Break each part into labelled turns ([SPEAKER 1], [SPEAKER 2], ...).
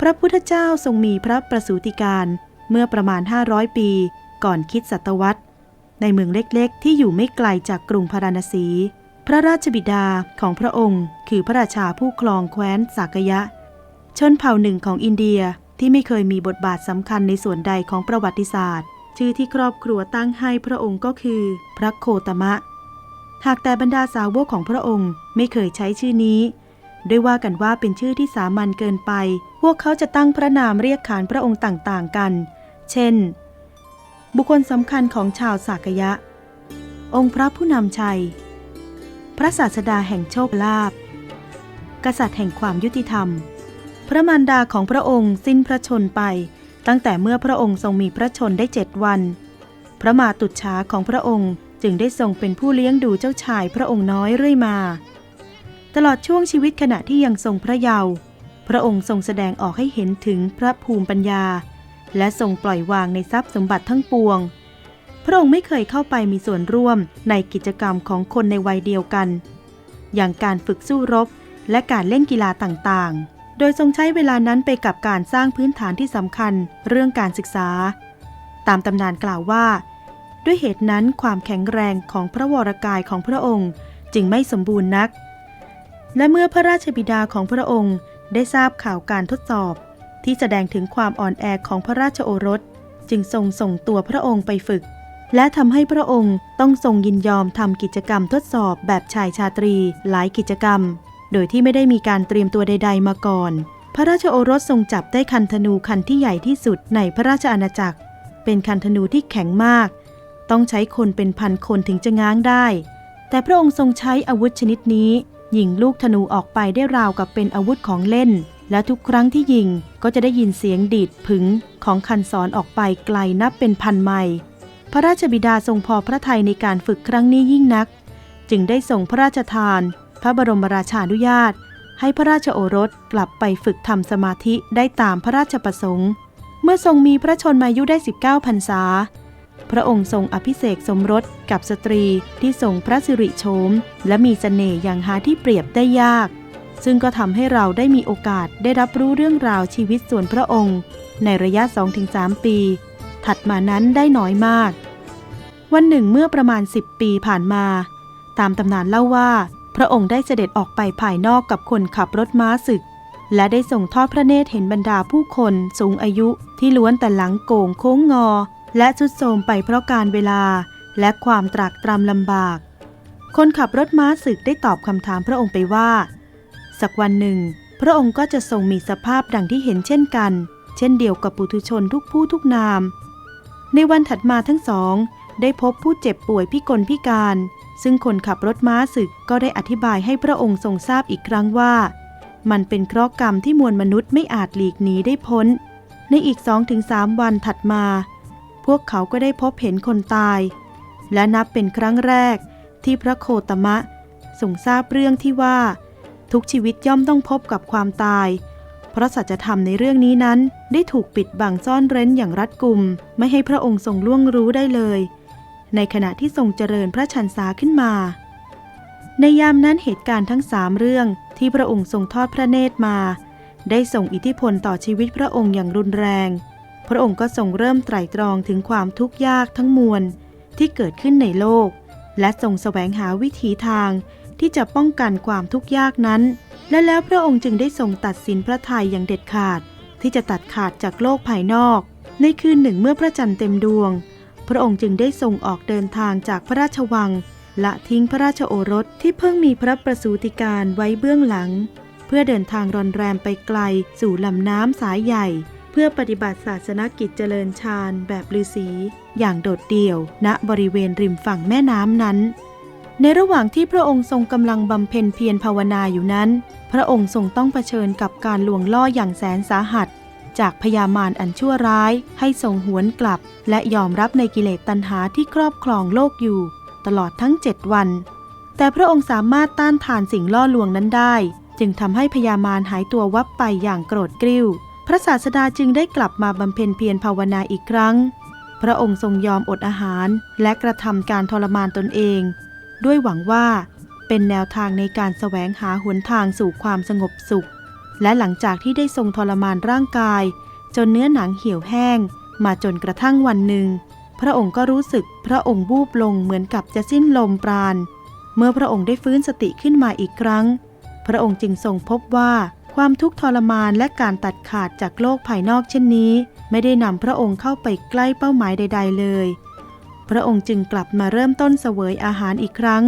[SPEAKER 1] พระพุทธเจ้าทรงมีพระประสูติการเมื่อประมาณ 500 ปี ก่อนคิดศตวรรษ ในเมืองเล็กๆ ที่อยู่ไม่ไกลจากกรุงพาราณสี พระราชบิดาของพระองค์ คือพระราชาผู้ครองแคว้นสากยะ ชนเผ่าหนึ่งของอินเดียที่ไม่เคยมีบทบาทสำคัญในส่วนใดของประวัติศาสตร์ ชื่อที่ครอบครัวตั้งให้พระองค์ก็คือ พระโคตมะ หากแต่บรรดาสาวกของพระองค์ไม่เคยใช้ชื่อนี้ ด้วยว่ากันว่าเป็นชื่อที่สามัญเกินไป พวกเขาจะตั้งพระนามเรียกขานพระองค์ต่างๆกัน เช่น บุคคลสำคัญของชาวสากยะ องค์พระผู้นำชัย พระศาสดาแห่งโชคลาภ กษัตริย์แห่งความยุติธรรม พระมารดาของพระองค์สิ้นพระชนไป ตั้งแต่เมื่อพระองค์ทรงมีพระชนได้เจ็ดวัน พระมาตุจฉาของพระองค์จึงได้ทรงเป็นผู้เลี้ยงดูเจ้าชายพระองค์น้อยเรื่อยมา ตลอดช่วงชีวิตขณะที่ยังทรงพระเยาว์ พระองค์ทรงแสดงออกให้เห็นถึงพระภูมิปัญญา และทรงปล่อยวางในทรัพย์สมบัติทั้งปวง พระองค์ไม่เคยเข้าไปมีส่วนร่วมในกิจกรรมของคนในวัยเดียวกัน อย่างการฝึกสู้รบและการเล่นกีฬาต่างๆ โดยทรงใช้เวลานั้นไปกับการสร้างพื้นฐานที่สำคัญเรื่องการศึกษา ตามตำนานกล่าวว่า ด้วยเหตุนั้นความแข็งแรงของพระวรกายของพระองค์จึงไม่สมบูรณ์นัก และเมื่อพระราชบิดาของพระองค์ ได้ทราบข่าวการทดสอบ ที่แสดงถึงความอ่อนแอของพระราชโอรส จึงทรงส่งตัวพระองค์ไปฝึก และทำให้พระองค์ต้องทรงยินยอมทำกิจกรรมทดสอบแบบชายชาตรีหลายกิจกรรม โดยที่ไม่ได้มีการเตรียมตัวใด ๆ มาก่อน พระราชโอรสทรงจับได้คันธนูคันที่ใหญ่ที่สุดในพระราชอาณาจักร เป็นคันธนูที่แข็งมาก ต้องใช้คนเป็นพันคนถึงจะง้างได้ แต่พระองค์ทรงใช้อาวุธชนิดนี้ ยิงลูกธนูออกไปได้ราวกับเป็นอาวุธของเล่น และทุกครั้งที่ยิงก็จะได้ยินเสียงดีดผึงของคันศรอออกไปไกลนับเป็นพันไมล์พระราชบิดาทรงพอพระทัยในการฝึกครั้งนี้ยิ่งนัก จึงได้ส่งพระราชทาน พระบรมราชานุญาต ให้พระราชโอรสกลับไปฝึกทำสมาธิได้ตามพระราชประสงค์ เมื่อทรงมีพระชนมายุได้ 19พรรษา พระองค์ทรงอภิเษกสมรสกับสตรีที่ทรงพระสิริโฉมและมีเสน่ห์อย่างหาที่เปรียบได้ยาก ซึ่งก็ทำให้เราได้มีโอกาสได้รับรู้เรื่องราวชีวิตส่วนพระองค์ ในระยะ 2-3 ปี ถัดมานั้นได้น้อยมาก วันหนึ่งเมื่อประมาณ 10 ปีผ่านมา ตามตำนานเล่าว่า พระองค์ได้เสด็จออกไปภายนอกกับคนขับรถม้าศึก และได้ส่งทอดพระเนตรเห็นบรรดาผู้คนสูงอายุที่ล้วนแต่หลังโก่งโค้งงอ และสุดโทรมไปเพราะการเวลาและความตรากตรำลำบาก คนขับรถม้าศึกได้ตอบคำถามพระองค์ไปว่า สักวันหนึ่ง พระองค์ก็จะทรงมีสภาพดังที่เห็นเช่นกัน เช่นเดียวกับปุถุชนทุกผู้ทุกนาม ในวันถัดมาทั้งสอง ได้พบผู้เจ็บป่วยพิกลพิการ ซึ่งคนขับรถม้าศึกก็ได้อธิบายให้พระองค์ทรงทราบอีกครั้งว่า มันเป็นเคราะห์กรรมที่มวลมนุษย์ไม่อาจหลีกหนีได้พ้น ในอีกสองถึงสามวันถัดมา วกเขาก็ได้พบเห็นคนตาย และนับเป็นครั้งแรกที่พระโคตมะทรงทราบเรื่องที่ว่า ทุกชีวิตย่อมต้องพบกับความตาย เพราะสัจธรรมในเรื่องนี้นั้นได้ถูกปิดบังซ่อนเร้นอย่างรัดกุม ไม่ให้พระองค์ทรงล่วงรู้ได้เลย ในขณะที่ทรงเจริญพระชันษาขึ้นมา ในยามนั้นเหตุการณ์ทั้งสามเรื่องที่พระองค์ทรงทอดพระเนตรมา ได้ส่งอิทธิพลต่อชีวิตพระองค์อย่างรุนแรง พระองค์ก็ทรงเริ่มไตร่ตรองถึงความทุกข์ยากทั้งมวลที่เกิดขึ้นในโลก และทรงแสวงหาวิถีทางที่จะป้องกันความทุกข์ยากนั้น และแล้วพระองค์จึงได้ทรงตัดสินพระทัยอย่างเด็ดขาด ที่จะตัดขาดจากโลกภายนอก ในคืนหนึ่งเมื่อพระจันทร์เต็มดวง พระองค์จึงได้ทรงออกเดินทางจากพระราชวัง ละทิ้งพระราชโอรสที่เพิ่งมีพระประสูติการไว้เบื้องหลัง เพื่อเดินทางรอนแรมไปไกลสู่ลำน้ำสายใหญ่ เพื่อปฏิบัติศาสนกิจเจริญฌานแบบฤาษีอย่างโดดเดี่ยว ณบริเวณริมฝั่งแม่น้ำนั้น ในระหว่างที่พระองค์ทรงกำลังบำเพ็ญเพียรภาวนาอยู่นั้น พระองค์ทรงต้องเผชิญกับการลวงล่ออย่างแสนสาหัส จากพยามารอันชั่วร้าย ให้ทรงหวนกลับ และยอมรับในกิเลสตัณหาที่ครอบครองโลกอยู่ ตลอดทั้งเจ็ดวัน แต่พระองค์สามารถต้านทานสิ่งล่อลวงนั้นได้ จึงทำให้พยามารหายตัววับไปอย่างโกรธกริ้ว พระศาสดาจึงได้กลับมาบำเพ็ญเพียรภาวนาอีกครั้ง พระองค์ทรงยอมอดอาหารและกระทำการทรมานตนเอง ด้วยหวังว่าเป็นแนวทางในการแสวงหาหนทางสู่ความสงบสุข และหลังจากที่ได้ทรงทรมานร่างกาย จนเนื้อหนังเหี่ยวแห้ง มาจนกระทั่งวันหนึ่ง พระองค์ก็รู้สึกพระองค์บูบลงเหมือนกับจะสิ้นลมปราณ เมื่อพระองค์ได้ฟื้นสติขึ้นมาอีกครั้ง พระองค์จึงทรงพบว่า ความทุกข์ทรมานและการตัดขาดจากโลกภายนอกเช่นนี้ ไม่ได้นำพระองค์เข้าไปใกล้เป้าหมายใด ๆ เลย พระองค์จึงกลับมาเริ่มต้นเสวยอาหารอีกครั้ง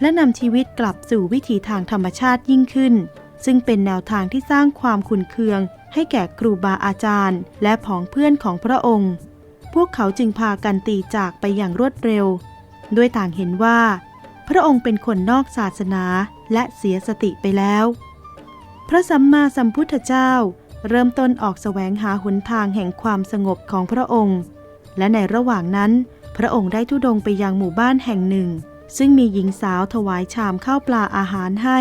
[SPEAKER 1] และนำชีวิตกลับสู่วิถีทางธรรมชาติยิ่งขึ้น ซึ่งเป็นแนวทางที่สร้างความขุนเคือง ให้แก่ครูบาอาจารย์ และผองเพื่อนของพระองค์ พวกเขาจึงพากันตีจากไปอย่างรวดเร็ว ด้วยต่างเห็นว่า พระองค์เป็นคนนอกศาสนาและเสียสติไปแล้ว ระสัมมาสัมพุทธเจ้า เริ่มต้นออกแสวงหาหนทางแห่งความสงบของพระองค์ และในระหว่างนั้น พระองค์ได้ทุดงไปยังหมู่บ้านแห่งหนึ่ง ซึ่งมีหญิงสาวถวายชามข้าวปลาอาหารให้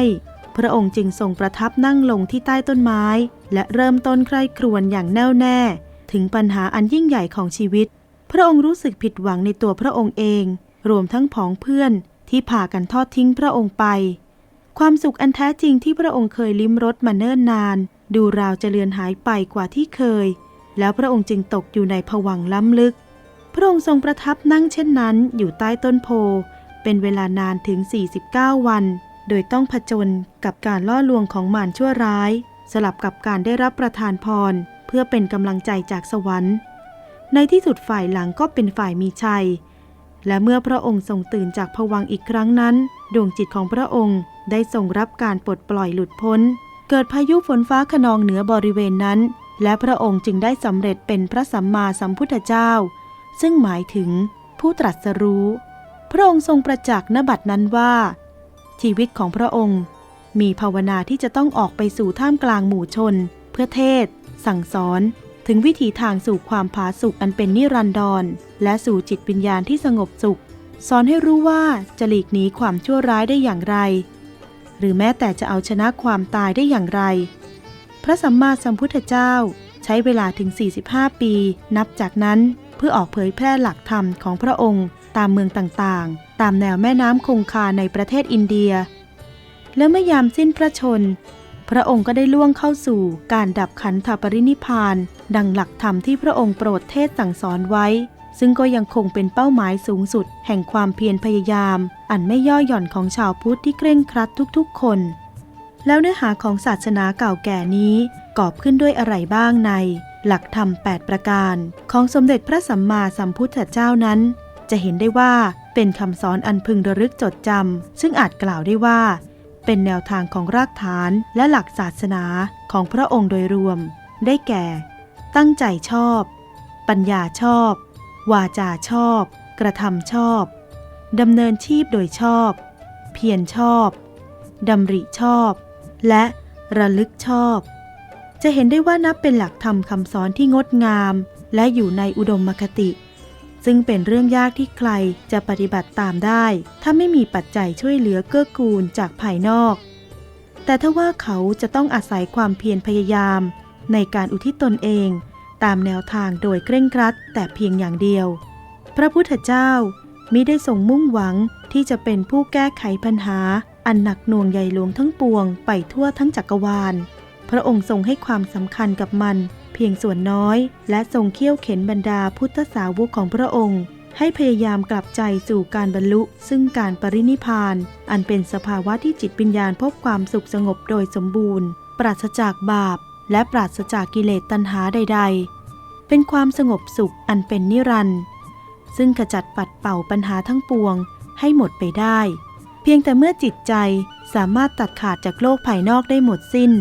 [SPEAKER 1] พระองค์จึงทรงประทับนั่งลงที่ใต้ต้นไม้ และเริ่มต้นใคร่ครวญอย่างแน่วแน่ ถึงปัญหาอันยิ่งใหญ่ของชีวิต พระองค์รู้สึกผิดหวังในตัวพระองค์เอง รวมทั้งผองเพื่อนที่พากันทอดทิ้งพระองค์ไป ความสุขอันแท้จริงที่พระองค์เคยลิ้มรสมาเนิ่นนาน ดูราวจะเลือนหายไปกว่าที่เคย แล้วพระองค์จึงตกอยู่ในผวังล้ำลึก พระองค์ทรงประทับนั่งเช่นนั้นอยู่ใต้ต้นโพ เป็นเวลานานถึง 49 วัน โดยต้องผจญกับการล่อลวงของมารชั่วร้าย สลับกับการได้รับประทานพร เพื่อเป็นกำลังใจจากสวรรค์ ในที่สุดฝ่ายหลังก็เป็นฝ่ายมีชัย และเมื่อพระองค์ทรงตื่นจากผวังอีกครั้งนั้น ดวงจิตของพระองค์ ได้ทรงรับการปลดปล่อยหลุดพ้น เกิดพายุฝนฟ้าขนองเหนือบริเวณนั้น และพระองค์จึงได้สำเร็จเป็นพระสัมมาสัมพุทธเจ้า ซึ่งหมายถึงผู้ตรัสรู้ พระองค์ทรงประจักษ์ณบัดนั้นว่า ชีวิตของพระองค์ มีภาวนาที่จะต้องออกไปสู่ท่ามกลางหมู่ชน เพื่อเทศ สั่งสอนถึงวิถีทางสู่ความผาสุกอันเป็นนิรันดร และสู่จิตวิญญาณที่สงบสุข สอนให้รู้ว่าจะหลีกหนีความชั่วร้ายได้อย่างไร หรือแม้แต่จะเอาชนะความตายได้อย่างไร พระสัมมาสัมพุทธเจ้าใช้เวลาถึง 45 ปี นับจากนั้นเพื่อออกเผยแพร่หลักธรรมของพระองค์ตามเมืองต่างๆ ตามแนวแม่น้ำคงคาในประเทศอินเดีย และเมื่อยามสิ้นพระชน พระองค์ก็ได้ล่วงเข้าสู่การดับขันธปรินิพพาน ดังหลักธรรมที่พระองค์โปรดเทศสั่งสอนไว้ ซึ่งก็ยังคงเป็นเป้าหมายสูงสุดแห่งความเพียรพยายาม อันไม่ย่อหย่อนของชาวพุทธที่เคร่งครัดทุกๆ คน แล้วเนื้อหาของศาสนาเก่าแก่นี้กอบขึ้นด้วยอะไรบ้างใน หลักธรรม 8 ประการ ของสมเด็จพระสัมมาสัมพุทธเจ้านั้น จะเห็นได้ว่าเป็นคำสอนอันพึงระลึกจดจำซึ่งอาจกล่าวได้ว่า เป็นแนวทางของรากฐานและหลักศาสนาของพระองค์โดยรวม ได้แก่ ตั้งใจชอบ ปัญญาชอบ วาจาชอบ กระทำชอบ ดำเนินชีพโดยชอบ เพียรชอบดำริชอบ และระลึกชอบ จะเห็นได้ว่านับเป็นหลักธรรมคำสอนที่งดงาม และอยู่ในอุดมคติ ซึ่งเป็นเรื่องยากที่ใครจะปฏิบัติตามได้ ถ้าไม่มีปัจจัยช่วยเหลือเกื้อกูลจากภายนอก แต่ถ้าว่าเขาจะต้องอาศัยความเพียรพยายาม ในการอุทิศตนเอง ตามแนวทางโดยเคร่งครัดแต่เพียงอย่างเดียว พระพุทธเจ้า มิได้ทรงมุ่งหวังที่จะเป็นผู้แก้ไขปัญหา อันหนักหน่วงใหญ่หลวงทั้งปวงไปทั่วทั้งจักรวาล พระองค์ทรงให้ความสำคัญกับมัน เพียงส่วนน้อย และทรงเคี่ยวเข็นบรรดาพุทธสาวกของพระองค์ ให้พยายามกลับใจสู่การบรรลุ ซึ่งการปรินิพพาน อันเป็นสภาวะที่จิตวิญญาณพบความสุขสงบโดยสมบูรณ์ ปราศจากบาป และปราศจากกิเลสตัณหาใด ๆ เป็นความสงบสุขอันเป็นนิรันดร์ ซึ่งขจัดปัดเป่าปัญหาทั้งปวงให้หมดไปได้ เพียงแต่เมื่อจิตใจสามารถตัดขาดจากโลกภายนอกได้หมดสิ้น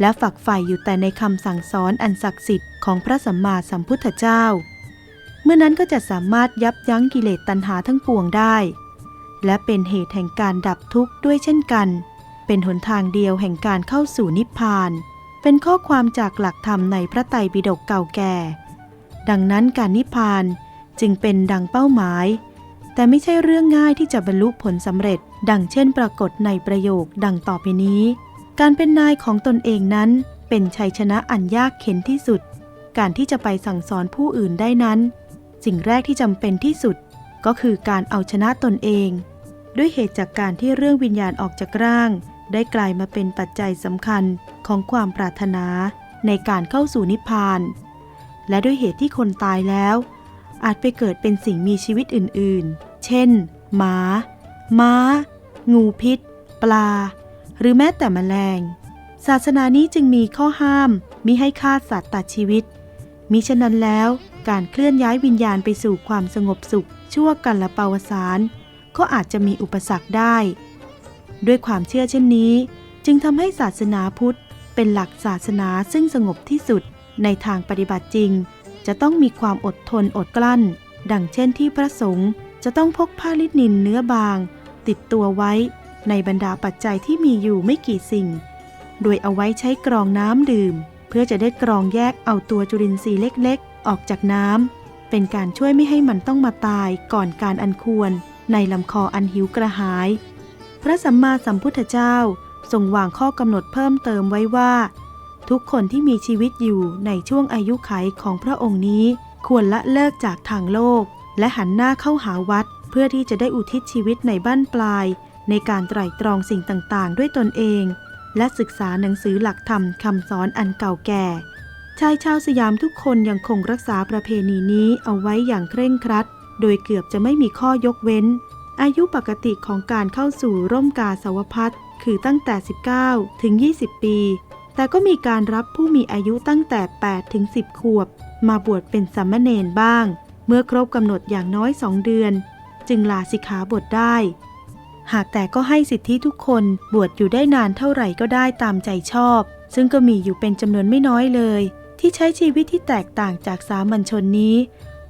[SPEAKER 1] และฝักใฝ่อยู่แต่ในคำสั่งสอนอันศักดิ์สิทธิ์ของพระสัมมาสัมพุทธเจ้า เมื่อนั้นก็จะสามารถยับยั้งกิเลสตัณหาทั้งปวงได้ และเป็นเหตุแห่งการดับทุกข์ด้วยเช่นกัน เป็นหนทางเดียวแห่งการเข้าสู่นิพพาน เป็นข้อความจากหลักธรรมในพระไตรปิฎกเก่าแก่ ดังนั้นการนิพพาน จึงเป็นดังเป้าหมาย แต่ไม่ใช่เรื่องง่ายที่จะบรรลุผลสำเร็จ ดังเช่นปรากฏในประโยคดังต่อไปนี้ การเป็นนายของตนเองนั้น เป็นชัยชนะอันยากเข็นที่สุด การที่จะไปสั่งสอนผู้อื่นได้นั้น สิ่งแรกที่จำเป็นที่สุด ก็คือการเอาชนะตนเอง ด้วยเหตุจากการที่เรื่องวิญญาณออกจากร่าง ได้กลายมาเป็นปัจจัยสำคัญของความปรารถนาในการเข้าสู่นิพพาน และด้วยเหตุที่คนตายแล้ว อาจไปเกิดเป็นสิ่งมีชีวิตอื่นๆ เช่น หมา ม้า งูพิษ ปลา หรือแม้แต่แมลง ศาสนานี้จึงมีข้อห้ามมิให้ฆ่าสัตว์ตัดชีวิต มิฉะนั้นแล้วการเคลื่อนย้ายวิญญาณไปสู่ความสงบสุข ชั่วกันละปาวสาร ก็อาจจะมีอุปสรรคได้ ด้วยความเชื่อเช่นนี้ จึงทำให้ศาสนาพุทธเป็นหลักศาสนาซึ่งสงบที่สุดในทางปฏิบัติจริง จะต้องมีความอดทนอดกลั้น ดังเช่นที่พระสงฆ์จะต้องพกผ้าลินินเนื้อบาง ติดตัวไว้ในบรรดาปัจจัยที่มีอยู่ไม่กี่สิ่ง โดยเอาไว้ใช้กรองน้ำดื่ม เพื่อจะได้กรองแยกเอาตัวจุลินทรีย์เล็กๆ ออกจากน้ำเป็นการช่วยไม่ให้มันต้องมาตายก่อนการอันควร ในลำคออันหิวกระหาย พระสัมมาสัมพุทธเจ้าทรงวางข้อกำหนดเพิ่มเติมไว้ว่า ทุกคนที่มีชีวิตอยู่ในช่วงอายุไขของพระองค์นี้ ควรละเลิกจากทางโลก และหันหน้าเข้าหาวัด เพื่อที่จะได้อุทิศชีวิตในบ้านปลาย ในการไตร่ตรองสิ่งต่างๆ ด้วยตนเอง และศึกษาหนังสือหลักธรรมคำสอนอันเก่าแก่ ชายชาวสยามทุกคนยังคงรักษาประเพณีนี้เอาไว้อย่างเคร่งครัด โดยเกือบจะไม่มีข้อยกเว้น อายุปกติของการเข้าสู่ร่มกาสาวพัฒน์คือตั้งแต่ 19 ถึง 20 ปี แต่ก็มีการรับผู้มีอายุตั้งแต่ 8 ถึง 10 ขวบ มาบวชเป็นสามมเณรบ้าง เมื่อครบกำหนดอย่างน้อย2เดือน จึงลาสิกขาบทได้ หากแต่ก็ให้สิทธิทุกคนบวชอยู่ได้นานเท่าไหร่ก็ได้ตามใจชอบ ซึ่งก็มีอยู่เป็นจำนวนไม่น้อยเลย ที่ใช้ชีวิตที่แตกต่างจากสามัญชนนี้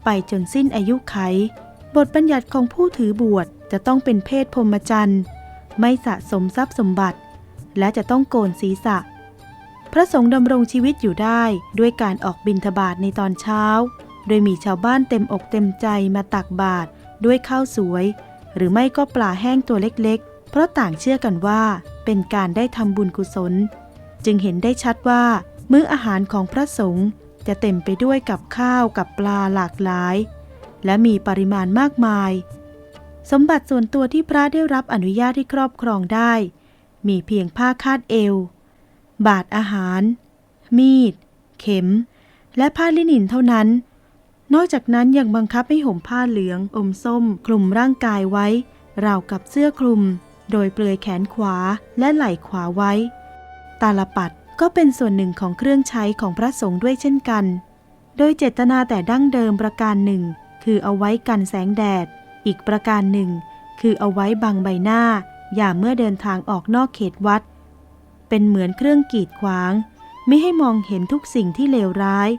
[SPEAKER 1] ไปจนสิ้นอายุไข บทบัญญัติของผู้ถือบวชจะต้องเป็นเพศพรหมจรรย์ไม่สะสมทรัพย์สมบัติ และจะต้องโกนศีรษะ พระสงฆ์ดำรงชีวิตอยู่ได้ด้วยการออกบิณฑบาตในตอนเช้า โดยมีชาวบ้านเต็มอกเต็มใจมาตักบาตรด้วยข้าวสวย หรือไม่ก็ปลาแห้งตัวเล็กๆ เพราะต่างเชื่อกันว่าเป็นการได้ทำบุญกุศล จึงเห็นได้ชัดว่า มื้ออาหารของพระสงฆ์จะเต็มไปด้วยกับข้าวกับปลาหลากหลาย และมีปริมาณมากมาย สมบัติส่วนตัวที่พระได้รับอนุญาตให้ครอบครองได้ มีเพียงผ้าคาดเอว บาทอาหาร มีด เข็ม และผ้าลินินเท่านั้น นอกจากนั้นยังบังคับให้ห่มผ้าเหลืองอมส้ม คลุมร่างกายไว้ ราวกับเสื้อคลุม โดยเปลือยแขนขวาและไหล่ขวาไว้ ตาลปัดก็เป็นส่วนหนึ่งของเครื่องใช้ของพระสงฆ์ด้วยเช่นกัน โดยเจตนาแต่ดั้งเดิมประการหนึ่ง คือเอาไว้กันแสงแดด อีกประการหนึ่ง คือเอาไว้บังใบหน้า อย่าเมื่อเดินทางออกนอกเขตวัด เป็นเหมือนเครื่องกีดขวางไม่ให้มองเห็นทุกสิ่งที่เลวร้าย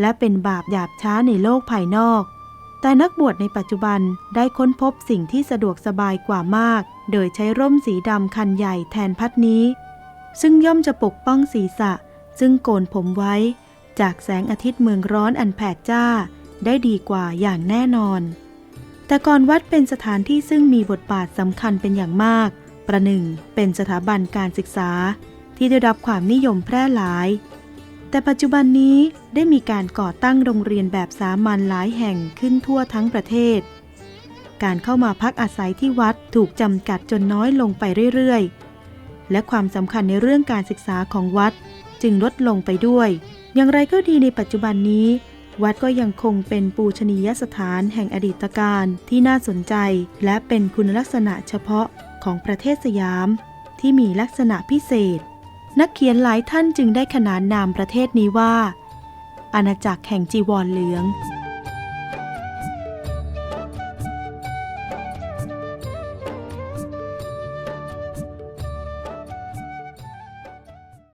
[SPEAKER 1] และเป็นบาปหยาบช้าในโลกภายนอก แต่นักบวชในปัจจุบันได้ค้นพบสิ่งที่สะดวกสบายกว่ามาก โดยใช้ร่มสีดำคันใหญ่แทนพัดนี้ ซึ่งย่อมจะปกป้องศีรษะ ซึ่งโกนผมไว้ จากแสงอาทิตย์เมืองร้อนอันแผดจ้า ได้ดีกว่าอย่างแน่นอน แต่ก่อนวัดเป็นสถานที่ซึ่งมีบทบาทสำคัญเป็นอย่างมาก ประหนึ่งเป็นสถาบันการศึกษาที่ได้รับความนิยมแพร่หลาย แต่ปัจจุบันนี้ได้มีการก่อตั้งโรงเรียนแบบสามัญหลายแห่งขึ้นทั่วทั้งประเทศ การเข้ามาพักอาศัยที่วัดถูกจำกัดจนน้อยลงไปเรื่อยๆ และความสำคัญในเรื่องการศึกษาของวัดจึงลดลงไปด้วย อย่างไรก็ดีในปัจจุบันนี้ วัดก็ยังคงเป็นปูชนียสถานแห่งอดีตการที่น่าสนใจ และเป็นคุณลักษณะเฉพาะ ของประเทศสยาม ที่มีลักษณะพิเศษ นักเขียนหลายท่านจึงได้ขนานนามประเทศนี้ว่า อาณาจักรแห่งจีวรเหลือง